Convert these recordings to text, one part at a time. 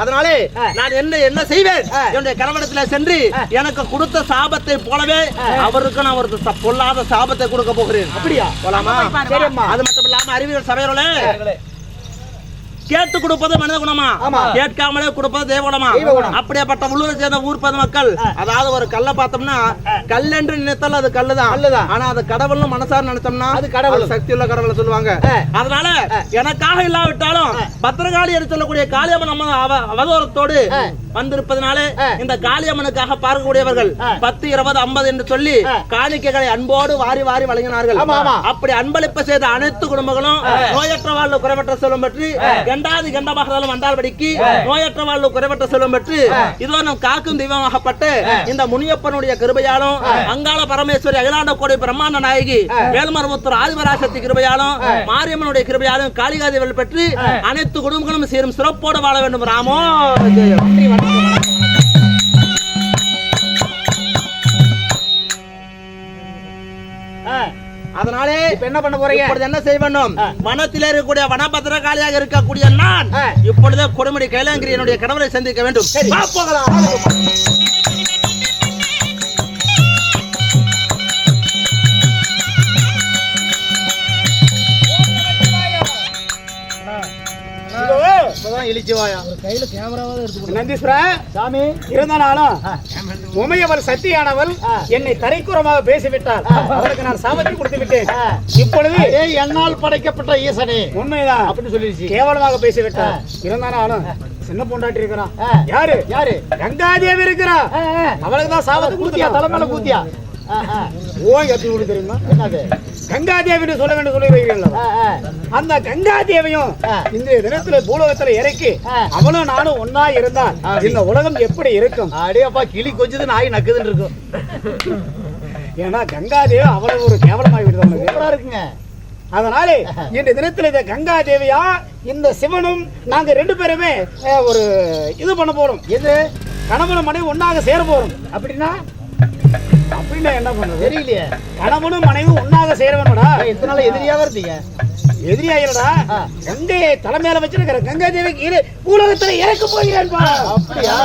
அதனாலே. நான் என்ன என்ன செய்வேன். என்னுடைய கணவனத்துல சென்று. எனக்கு கொடுத்த சாபத்தை போலவே அவருக்கு நான் ஒரு பொல்லாத சாபத்தை கொடுக்க போகிறேன். அப்படியா? போலாமா? அது மட்டும் இல்லாம அறிவியல் சபையோட கேட்டு கொடுப்பது மனித குணமா. கேட்காமலே கொடுப்பது தேவ குணமா. அப்படியாப்பட்ட உள்ளூரை சேர்ந்த ஊர் பத மக்கள் அதாவது ஒரு கல்லை பார்த்தோம்னா கல்லென்று நினைத்தால் அது கல்லுதான். ஆனா அது கடவுள்னு மனசார நினைச்சோம்னா அது கடவுள். சக்தி உள்ள கடவுளை சொல்லுவாங்க. அதனால எனக்காக இல்லாவிட்டாலும் பத்திரகாளி என்று சொல்லக்கூடிய காளியம்மன் அம்மன் அவ- அவதாரத்தோடு. வந்திருப்பதனாலே. இந்த காளியம்மனுக்காக பார்க்கக்கூடியவர்கள். பத்து இருபது ஐம்பது என்று சொல்லி. காணிக்கைகளை அன்போடு வாரி வாரி வழங்கினார்கள். அப்படி அன்பளிப்பு செய்த அனைத்து குடும்பங்களும் நோயற்ற வாழ்வு குறைவற்ற செல்வம் பெற்று கண்டாதி கண்டமாக இருந்தாலும் வந்தால்படிக்கு நோயற்ற வாழ்வு குறைவற்ற செல்வம் பெற்று இதோ நம் காக்கும் தெய்வமாகப்பட்டு இந்த முனியப்பனுடைய கிருபையாலும் அங்காள பரமேஸ்வரி அகிலாண்ட கோடி பிரம்மாண்ட நாயகி வேல்மரமுத்தர் ஆதிபராசக்தி கிருபையாலும் மாரியம்மனுடைய கிருபையாலும் காளிகாதேவல் பெற்று அனைத்து குடும்பங்களும் சீரும் சிறப்போடு வாழ வேண்டும். ராமோ அதனாலே இப்ப என்ன பண்ண போறீங்க இப்பொழுது என்ன செய்ய வேண்டும். வனத்திலே இருக்கக்கூடிய வனபத்திரகாளியாக இருக்கக்கூடிய நான். இப்பொழுதே கொடுமுடி கைலாங்கிரி என்னுடைய கணவரை சந்திக்க வேண்டும் சரி. நந்தீஸ்வரா சாமி இருந்தாலும் உமையவள் சத்தியானவள் என்னை தரைக்குறமாக பேசிவிட்டார். அவளுக்கு நான் சாபத்தை கொடுத்து விட்டேன் இப்பொழுது என்னால் படைக்கப்பட்ட ஈசனே. உண்மைதான். அப்படின்னு சொல்லிடுச்சு. கேவலமாக பேசிவிட்டார். இருந்தாலும் சின்ன பொண்டாட்டி இருக்கிறான். யாரு? யாரு? கங்காதேவி இருக்கிறா. அவளுக்கு தான் சாபத்தை கூத்தியா? தலைமையில கூத்தியா? எப்படி தெரியுமா என்னது? கங்காதேவின்னு சொல்ல வேண்டும் சொல்லி வைக்கிறீங்களா? ஆ, ஆ. அந்த கங்காதேவியும். இந்த தினத்துல பூலோகத்துல இறக்கி ஆ. அவளும் நானும் ஒன்னா இருந்தால் இந்த உலகம் எப்படி இருக்கும்? அடேப்பா கிளி கொஞ்சது நாய் நக்குதுன்னு இருக்கும். ஏன்னா கங்காதேவி அவ்வளவு ஒரு கேவலமாகி விடுது சூப்பரா இருக்குங்க. அதனாலே இன்று தினத்துல இந்த கங்காதேவியா இந்த சிவனும் நாங்க ரெண்டு பேருமே ஒரு இது பண்ண போறோம். எது? கணவனும் மனைவி ஒன்னாக சேர போறோம். அப்படின்னா அப்படின்னா என்ன பண்ணுறது தெரியலையே. கணவனும் மனைவி ஒன்னாக சேரவனடா. ஏய், இத்தனை நாள் எதிரியாவே இருந்தீங்க? எதிரியாயிரடா ஆ. கங்கையை தலைமையில வச்சிருக்கிற கங்கை தேவிக்கு இரு. பூலோகத்துல இறக்க போகிறேன்பா. அப்படியா?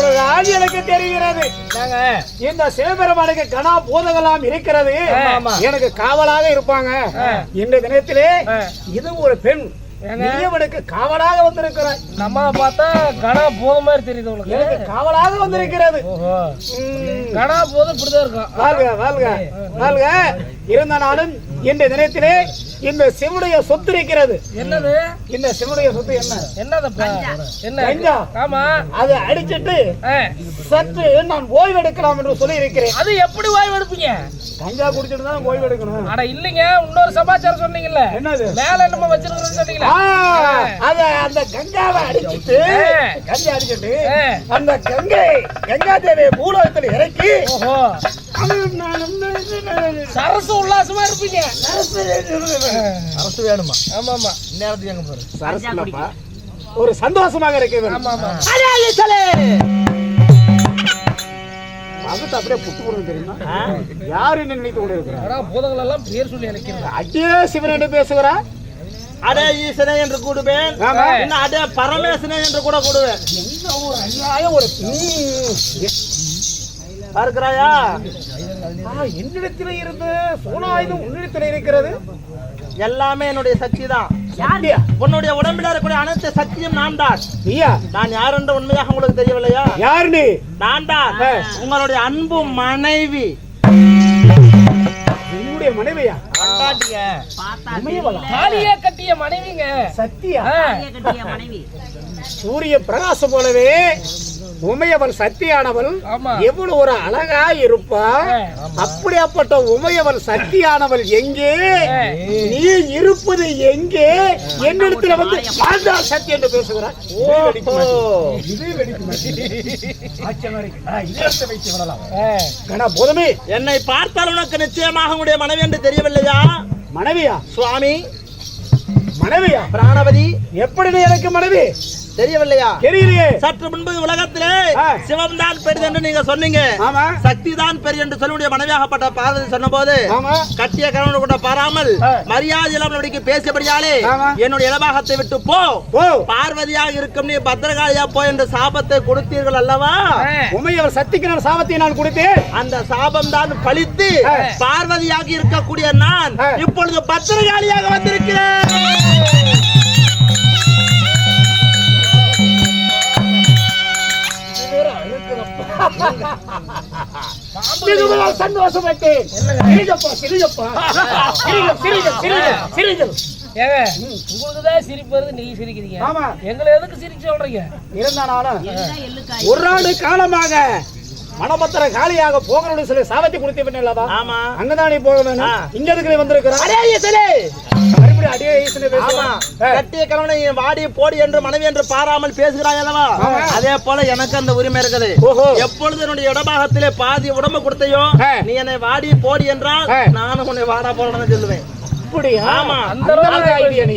இப்பொழுதுதான் எனக்கு தெரிகிறது. இந்த சிவபெருமானுக்கு கணா பூதகலாம் இருக்கிறது. எனக்கு காவலாக இருப்பாங்க. இந்த தினத்திலே இது ஒரு பெண்? நீயவனுக்கு காவலாக வந்திருக்கிறாய். நம்ம பார்த்தா கனா போத மாதிரி தெரியுது எனக்கு காவலாக வந்திருக்கிறது. ஓஹோ. ம். கனா போத இப்படிதான் இருக்கும். வாழ்க வாழ்க வாழ்க. இருந்த நாளும் இந்த தினத்திலே இந்த சிவனுடைய சொத்து இருக்கிறது? என்னது? இந்த சிவனுடைய சொத்து என்ன? என்னதப்பா? என்ன? கஞ்சா. ஆமா. அதை அடிச்சிட்டு ஆ, சற்று நான் ஓய்வு எடுக்கலாம் என்று சொல்லி இருக்கிறேன் அது எப்படி ஓய்வு எடுப்பீங்க கஞ்சா குடிச்சிட்டு தான் ஓய்வு எடுக்கணும் அட இல்லைங்க இன்னொரு சமாச்சாரம் சொன்னீங்கல்ல. என்னது? மேல என்னமோ வச்சிருக்கணும்னு சொன்னீங்களே. ஆ, அத அந்த கங்காவை அடிச்சிட்டு. கஞ்சா அடிச்சிட்டு. அந்த கங்கை கங்கா தேவியை பூலோகத்தில் இறக்கி ஓஹோ. சரசு உல்லாசமா இருப்பீங்க. அரசு வேணுமா? ஆமா ஆமா நேரத்துக்கு எங்க போற சரஸ்வரப்பா ஒரு சந்தோஷமாக இருக்கிறது ஆமா அப்படியே புட்டு தெரியுமா? யாரு என்ன நினைத்து கொண்டு இருக்கிறார்? ஆனா பூதங்கள் எல்லாம் பேர் சொல்லி அழைக்கிறது அடியே சிவன் என்று பேசுகிறா அடே ஈசனே என்று கூடுவேன். இன்னும் அடே பரமேசனே என்று கூட கூடுவேன். என்ன ஒரு அநியாயம் ஒரு ம். பார்க்கிறாயா? என்னிடத்தில் இருந்து சோனாயுதம் உன்னிடத்தில் இருக்கிறது? எல்லாமே என்னுடைய சக்தி தான்? உன்னுடைய உடம்பில் இருக்கக்கூடிய அனைத்து சக்தியும் நான் தான் நீயா? நான் யார் என்று உண்மையாக உங்களுக்கு தெரியவில்லையா? யார் நீ? நான் தான் உங்களுடைய அன்பு மனைவி. என்னுடைய மனைவியா? கட்டிய மனைவிங்க. சத்தியா? சூரிய பிரகாசம் போலவே உமையவள் சத்தியானவள் ஆமா. எவ்வளவு ஒரு அழகா இருப்பா. அப்படியாப்பட்ட உமையவள் சத்தியானவள் எங்கே? நீ இருப்பது எங்கே? என்னிடத்துல வந்து வாழ்ந்தா சத்தி என்று பேசுகிறார். போதுமே. என்னை பார்த்தால் உனக்கு நிச்சயமாக உன்னுடைய மனைவி என்று தெரியவில்லையா? மனைவியா? சுவாமி. மனைவியா? பிராணவதி எப்படி நீ எனக்கு மனைவி? தெரியவில்லையா தெரியலையே சற்று முன்பு உலகத்திலே. சிவம் தான் பெரிது என்று நீங்க சொன்னீங்க சக்தி தான் பெரிய என்று சொல்லுடைய மனைவியாகப்பட்ட பார்வதி சொன்னபோது கட்டிய கணவன் கூட பாராமல். மரியாதை இல்லாமல் பேசியபடியாலே ஆமா. என்னுடைய இடபாகத்தை விட்டு போ பார்வதியாக இருக்கும் நீ பத்திரகாளியா போ என்று சாபத்தை கொடுத்தீர்கள் அல்லவா ஆ. உமையவள் சக்திக்கு நான் சாபத்தை நான் கொடுத்தேன் அந்த சாபம் தான் பழித்து. பார்வதியாக இருக்கக்கூடிய நான். இப்பொழுது பத்திரகாளியாக வந்திருக்கிறேன் மிகவும் சந்தோஷப்பட்டேன் ஏங்க சிரிப்பு வருது நீங்க சிரிக்கிறீங்க. ஆமா. எங்களை எதுக்கு சிரிக்க சொல்றீங்க? இருந்தாலும் ஒரு ஆண்டு காலமாக மணபத்திர காலியாக போகணும்னு சொல்லி சாபத்தை கொடுத்து பண்ணலவா ஆமா. அங்கதான் நீ போக வேணும். இங்க எதுக்கு நீ அடியே ஈசனை பேசுவான் கட்டிய கணவனை வாடி போடி என்று மனைவி என்று பாராமல் பேசுகிறாய் அல்லவா. அதே போல எனக்கு அந்த உரிமை இருக்குது. எப்பொழுது என்னுடைய இடபாகத்திலே பாதி உடம்பு கொடுத்தையோ. நீ என்னை வாடி போடி என்றால். நானும் உன்னை வாடா போடணும்னு சொல்லுவேன் அப்படியா ஆமா. அந்த அளவுக்கு ஐடியா நீ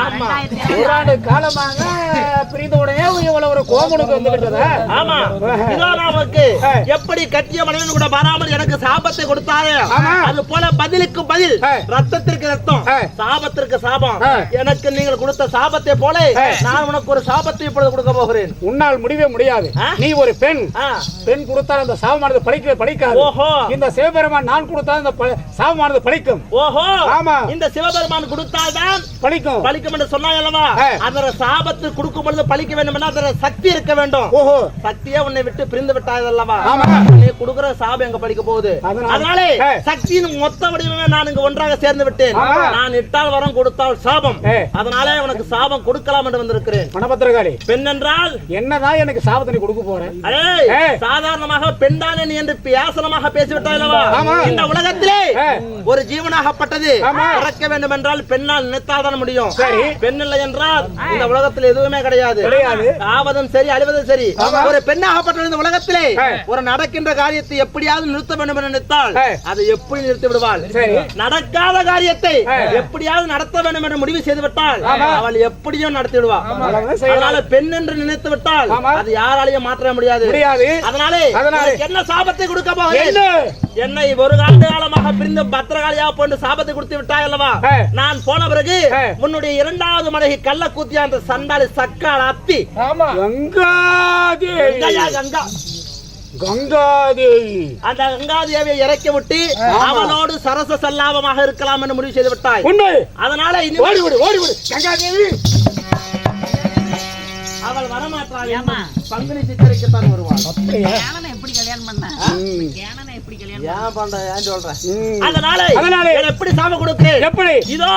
ஆமா ஒரு ஆண்டு காலமாக பிரிந்த உடனே இவ்வளவு ஒரு கோமனுக்கு வந்து விட்டதா ஆமா நமக்கு. எப்படி கட்டிய மனைவன் கூட வராமல் எனக்கு சாபத்தை கொடுத்தாரு. அது போல பதிலுக்கு பதில். ரத்தத்திற்கு ரத்தம். சாபத்திற்கு சாபம். எனக்கு நீங்கள் கொடுத்த சாபத்தை போல. நான் உனக்கு ஒரு சாபத்தை இப்பொழுது கொடுக்க போகிறேன் உன்னால் முடிவே முடியாது? நீ ஒரு பெண். பெண் கொடுத்தால் அந்த சாபமானது படிக்கவே படிக்காது ஓஹோ இந்த சிவபெருமான் நான் கொடுத்தால் இந்த சாபமானது படிக்கும் ஓஹோ ஆமா. இந்த சிவபெருமான் கொடுத்தால்தான் படிக்கும் பலிக்கும் என்று சொன்னாய் அல்லவா ஆ. அதர சாபத்து கொடுக்கும் பொழுது பலிக்க வேண்டும் அதர சக்தி இருக்க வேண்டும் ஓஹோ சக்தியே உன்னை விட்டு பிரிந்து விட்டாய் அல்லவா. நீ கொடுக்கிற சாபம் எங்க பலிக்க போகுது அதனால-. சக்தியின் மொத்த வடிவமே நான் இங்க ஒன்றாக சேர்ந்து விட்டேன். நான் இட்டால் வரம் கொடுத்தால் சாபம். அதனாலே உனக்கு சாபம் கொடுக்கலாம் என்று வந்திருக்கிறேன் மணபத்திரகாளி பெண் என்றால் என்னதான் எனக்கு சாபத்தை கொடுக்க போறேன். சாதாரணமாக பெண்தானே நீ என்று பியாசனமாக பேசிவிட்டாய் அல்லவா. இந்த உலகத்திலே. ஒரு ஜீவனாகப்பட்டது. பிறக்க வேண்டும் என்றால் பெண்ணால் நினைத்தால் தான் முடியும் சரி. பெண் இல்லை என்றால் இந்த உலகத்தில் எதுவுமே கிடையாது. ஆவதும் சரி அழிவதும் சரி. ஒரு பெண்ணாகப்பட்ட இந்த உலகத்திலே. ஒரு நடக்கின்ற காரியத்தை எப்படியாவது நிறுத்த வேண்டும் என்று நினைத்தால். அதை எப்படி நிறுத்தி விடுவாள். நடக்காத காரியத்தை. எப்படியாவது நடத்த வேண்டும் என்று முடிவு செய்து விட்டால். அவள் எப்படியும் நடத்தி விடுவாள். அதனால பெண் என்று நினைத்து விட்டால். அது யாராலையும் மாற்ற முடியாது அதனாலே என்ன சாபத்தை கொடுக்க போகிறேன் என்ன ஒரு ஆண்டு காலமாக பிரிந்து பத்திரகாளியா போன்று சாபத்தை கொடுத்து விட்டாய் அல்லவா. நான் போன பிறகு. உன்னுடைய இரண்டாவது மனைவி கள்ள கூத்தியா அந்த சண்டாளி சக்கால் அத்தி. கங்காதேவி. கங்கா கங்காதேவி. அந்த கங்காதேவியை இறக்கி விட்டு அவளோடு சரச சல்லாபமாக இருக்கலாம் என்று முடிவு செய்து விட்டாய். உண்மை. அதனால இனி ஓடி விடு ஓடி விடு. கங்காதேவி. அவள் வரமாட்டாள் பங்குனி சித்திரைக்குத்தான் வருவாள். கேனனை எப்படி கல்யாணம் பண்ண ம். கேனனை எப்படி கல்யாணம் ஏன் பண்ற ஏன் சொல்றேன். அதனால அதனால எப்படி சாபம் கொடுக்கிறேன் எப்படி இதோ.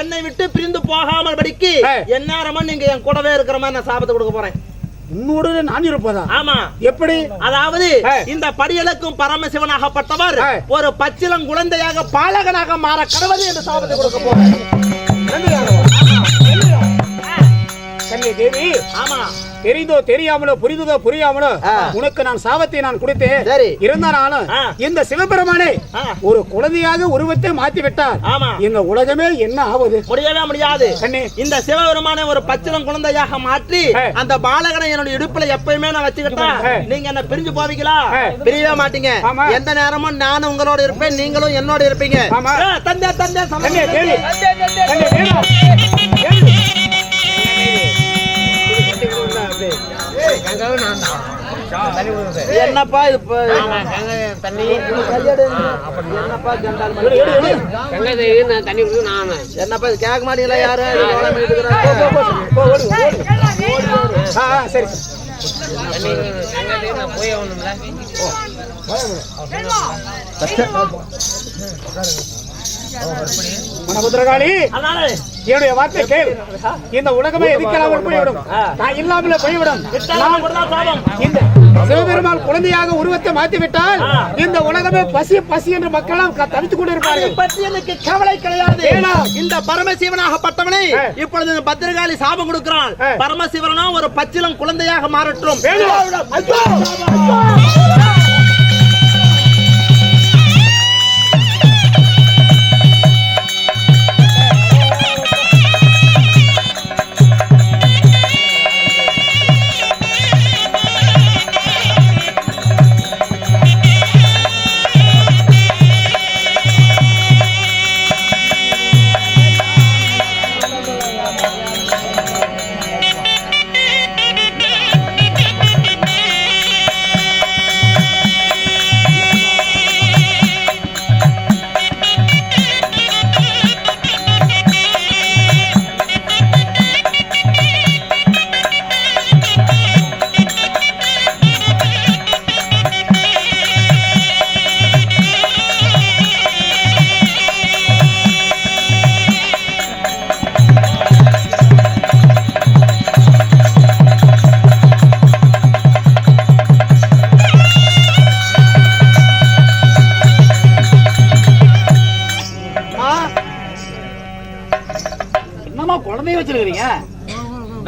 என்னை விட்டு பிரிந்து போகாமல் படிக்கு ஆ. எந்நேரமும் நீங்க என் கூடவே இருக்கிற மாதிரி நான் சாபத்தை கொடுக்க போறேன் உன்னோடு நான் இருப்பதா ஆமா எப்படி அதாவது. இந்த படியலுக்கும் பரமசிவனாகப்பட்டவர். ஒரு பச்சிலம் குழந்தையாக பாலகனாக மாற கடவுள் என்று சாபத்தை கொடுக்க போறேன் ஆமா தெரிந்தோ தெரியாமலோ புரிந்ததோ புரியாமலோ. உனக்கு நான் சாபத்தை நான் கொடுத்தேன். இருந்தாலும் ஆ. இந்த சிவபெருமானே. ஒரு குழந்தையாக உருவத்தை மாத்தி விட்டார் இந்த உலகமே என்ன ஆவது முடியவே முடியாது இந்த சிவபெருமானை ஒரு பச்சிலம் குழந்தையாக மாற்றி. அந்த பாலகனை என்னோட இடுப்புல எப்பயுமே நான் வச்சுக்கிட்டா. நீங்க என்ன பிரிஞ்சு போவீங்களா. பிரியவே மாட்டீங்க. எந்த நேரமும் நானும் உங்களோட இருப்பேன் நீங்களும் என்னோட இருப்பீங்க தந்தை தந்தை சமம் கண்ணே தேவி என்னப்பா இது இப்ப- கையெடு. என்னப்பா ஜண்டால் மாதிரி? என்னப்பா இது கேட்க மாட்டீங்களா யாரு? இது வேலை பண்ணிட்டு இருக்கிறாங்க. ஆ, அதனால என்னுடைய வார்த்தை கேள். இந்த உலகமே எதிர்க்காமல் போய்விடும். நான் இல்லாமல போய்விடும். இந்த சிவபெருமான் குழந்தையாக உருவத்தை மாத்தி விட்டால் இந்த உலகமே பசி பசி என்று மக்களாம் தவித்துக் கொண்டு அதை இருப்பார்கள் பற்றி எனக்கு கவலை கிடையாது? இந்த பரமசிவனாகப்பட்டவனை. இப்பொழுது பத்திரகாளி சாபம் கொடுக்கிறான். பரமசிவனா ஒரு பச்சிலம் குழந்தையாக மாறட்டும்.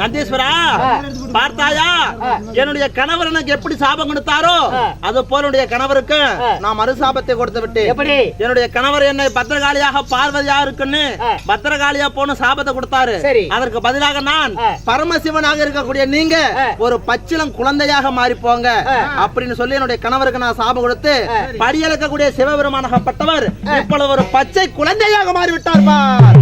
நந்தீஸ்வரா பார்த்தாயா? என்னுடைய கணவர் எனக்கு எப்படி சாபம் கொடுத்தாரோ அது போல என்னுடைய கணவருக்கு நான் மறுசாபத்தை கொடுத்து விட்டேன். எப்படி? என்னுடைய கணவர் என்னை பத்திரகாளியாக பார்வதியா இருக்குன்னு பத்திரகாளியா போன சாபத்தை கொடுத்தாரு. அதற்கு பதிலாக நான். பரமசிவனாக இருக்கக்கூடிய நீங்க. ஒரு பச்சிலம் குழந்தையாக மாறி போங்க அப்படின்னு சொல்லி என்னுடைய கணவருக்கு நான் சாபம் கொடுத்து படியளக்கக்கூடிய சிவபெருமானாகப்பட்டவர் இப்பொழுது ஒரு பச்சை குழந்தையாக மாறிவிட்டார் பார்.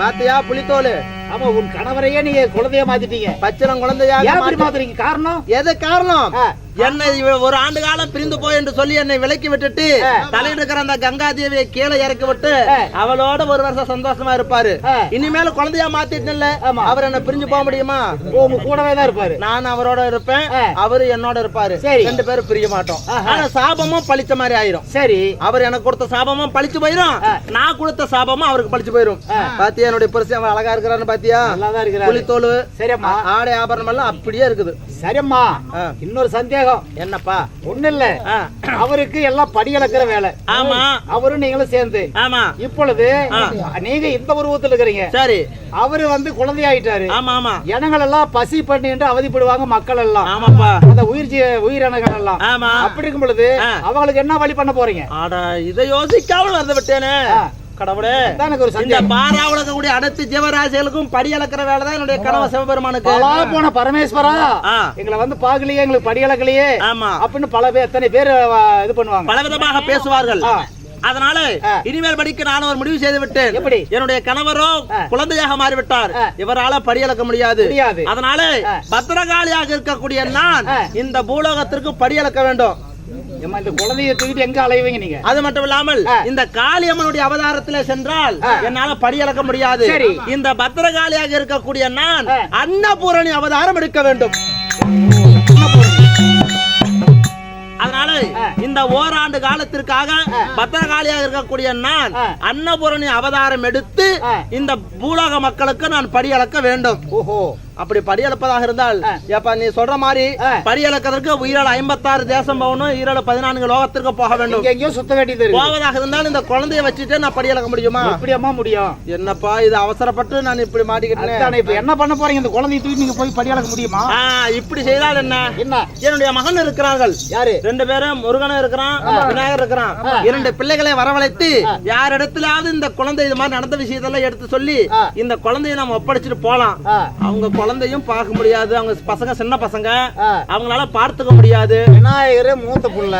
பாத்தியா புலித்தோலு? ஆமா உன் கணவரையே நீங்க குழந்தைய மாத்திட்டீங்க. இப்படி மாற்றி- மாத்துறீங்க? காரணம்? எது காரணம். என்னை ஒரு ஆண்டு காலம் பிரிந்து போய் என்று சொல்லி என்னை விலக்கி விட்டுட்டு தலையில் இருக்கிற அந்த கங்கா தேவியை கீழே இறக்கி விட்டு அவளோட ஒரு வருஷம் சந்தோஷமா இருப்பாரு. இனிமேல குழந்தையா மாத்திட்டேன்ல ஆமா. அவர் என்ன பிரிஞ்சு போக முடியுமா? உங்க கூடவே தான் இருப்பாரு. நான் அவரோட இருப்பேன். அவரு என்னோட இருப்பாரு. ரெண்டு பேரும் பிரிய மாட்டோம். ஆனா சாபமும் பழிச்ச மாதிரி ஆயிரும். சரி. அவர் எனக்கு கொடுத்த சாபமும் பழிச்சு போயிரும். நான் கொடுத்த சாபமும் அவருக்கு பழிச்சு போயிரும். பாத்தியா என்னுடைய புருஷன் அவன் அழகா இருக்கிறான்னு பாத்தியா? புலித்தோல் சரிம்மா ஆடை ஆபரணம் எல்லாம் அப்படியே இருக்குது. சரிம்மா ஆ. இன்னொரு சந்தேகம். என்னப்பா? ஒண்ணு இல்ல. அவருக்கு எல்லாம் படி வேலை. ஆமா. அவரும் நீங்களும் சேர்ந்து. ஆமா. இப்பொழுது. நீங்க இந்த உருவத்துல இருக்கிறீங்க. சரி. அவரு வந்து குழந்தையாயிட்டாரு ஆமா ஆமா. ஜனங்கள் எல்லாம் பசி பண்ணி என்று அவதிப்படுவாங்க மக்கள் எல்லாம் ஆமாப்பா. அந்த உயிர் உயிரினங்கள் எல்லாம் ஆமா. அப்படி இருக்கும் பொழுது. அவங்களுக்கு என்ன வழி பண்ண போறீங்க? ஆட இதை யோசிக்காமல் வந்து விட்டேனே. கடவுளே இந்த பாரா உலகக்கூடிய அனைத்து ஜீவராசிகளுக்கும் படி அளக்கிற வேலை தான் என்னுடைய கனவு சிவபெருமானுக்கு போன பரமேஸ்வரா. எங்களை வந்து பாக்கலையே எங்களுக்கு படி அளக்கலையே ஆமா அப்படின்னு பல பேர் எத்தனை பேர் இது பண்ணுவாங்க பலவிதமாக பேசுவார்கள். அதனால. இனிமேல் படிக்க நான் ஒரு முடிவு செய்து விட்டேன் எப்படி? என்னுடைய கணவரோ. குழந்தையாக மாறிவிட்டார். இவரால படியளக்க முடியாது முடியாது. அதனால. பத்திரகாளியாக இருக்கக்கூடிய நான். இந்த பூலோகத்திற்கு படியளக்க வேண்டும் இந்த குழந்தைய தூக்கிட்டு எங்க அலைவீங்க நீங்க அது மட்டும் இல்லாமல். இந்த காளியம்மனுடைய அவதாரத்திலே சென்றால். என்னால படியளக்க முடியாது. இந்த பத்திரகாளியாக இருக்கக்கூடிய நான். அன்னபூரணி அவதாரம் எடுக்க வேண்டும் அதனால. இந்த ஓராண்டு காலத்திற்காக பத்திரகாளியாக இருக்கக்கூடிய நான். அன்னபூரணி அவதாரம் எடுத்து. இந்த பூலோக மக்களுக்கு நான் படியளக்க வேண்டும் ஓஹோ அப்படி படியளப்பதாக இருந்தால் ஆ. ஏப்பா நீ சொல்ற மாதிரி ஆ. படியளக்கிறதுக்கு உயிரால் ஐம்பத்தாறு தேசம் போகணும் ஈரோடு பதினான்கு லோகத்திற்கு போக வேண்டும். இங்க எங்கேயோ சுத்த வேண்டியது போவதாக இருந்தால் இந்த குழந்தைய வச்சுட்டு நான் படியளக்க முடியுமா? எப்படி அம்மா முடியும்? என்னப்பா இது அவசரப்பட்டு நான் இப்படி மாட்டிக்கிட்டேன்? இப்ப என்ன பண்ண போறீங்க? இந்த குழந்தைய தூக்கி நீங்க போய் படியாளக்க முடியுமா? இப்படி செய்தால் என்ன? என்ன? என்னுடைய மகன் இருக்கிறார்கள். யாரு? ரெண்டு பேரும் முருகனும் இருக்கிறான் விநாயகர் இருக்கிறான். இரண்டு பிள்ளைகளை வரவழைத்து யார் இடத்துலயாவது இந்த குழந்தை இது மாதிரி நடந்த விஷயத்தெல்லாம் எடுத்து சொல்லி. இந்த குழந்தைய நம்ம ஒப்படைச்சிட்டு போலாம். அவங்க குழந்தையும் பார்க்க முடியாது. அவங்க பசங்க சின்ன பசங்க. அவங்களால பார்த்துக்க முடியாது. விநாயகர் மூத்த புள்ள.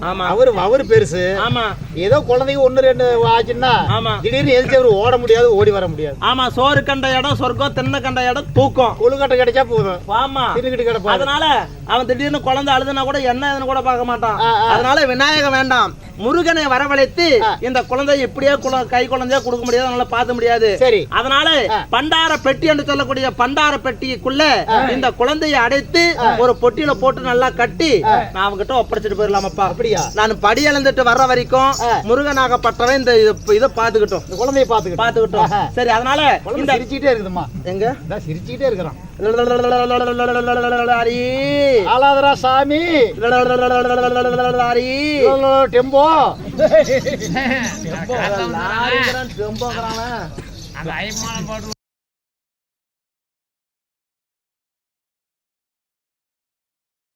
ஆமா. அவரு அவரு பெருசு. ஆமா. ஏதோ குழந்தைக்கு ஒண்ணு ரெண்டு ஆச்சுன்னா ஆமா. திடீர்னு எதிர்த்து அவரு ஓட முடியாது ஓடி வர முடியாது. ஆமா. சோறு கண்ட இடம் சொர்க்கம் தென்னை கண்ட இடம் தூக்கம். கொழுக்கட்டை கிடைச்சா போதும். ஆமா. திருக்கிட்டு கிடப்பாரு. அதனால அவன் திடீர்னு குழந்தை அழுதுனா கூட என்ன ஏதுன்னு கூட பார்க்க மாட்டான். அதனால விநாயகர் வேண்டாம். முருகனை வரவழைத்து இந்த குழந்தை இப்படியே கை குழந்தையா கொடுக்க முடியாது அதனால பார்க்க முடியாது. சரி. அதனால பண்டார பெட்டி என்று சொல்லக்கூடிய பண்டார பெட்டிக்குள்ள இந்த குழந்தையை அடைத்து ஒரு பொட்டியில போட்டு நல்லா கட்டி நான் அவங்கிட்ட ஒப்படைச்சிட்டு போயிடலாமப்பா. அப்படியா? நான் படி இழந்துட்டு வர்ற வரைக்கும். முருகனாகப்பட்டவன் இந்த இது- பாத்துக்கிட்டோம் இந்த குழந்தைய பாத்துக்கிட்டு பாத்துக்கிட்டோம் ஆஹா. சரி அதனால இந்த சிரிச்சுட்டே இருக்குதுமா எங்க? சிரிச்சுட்டே இருக்கிறான். ஆலாதரா சாமி ஹரி டெம்போ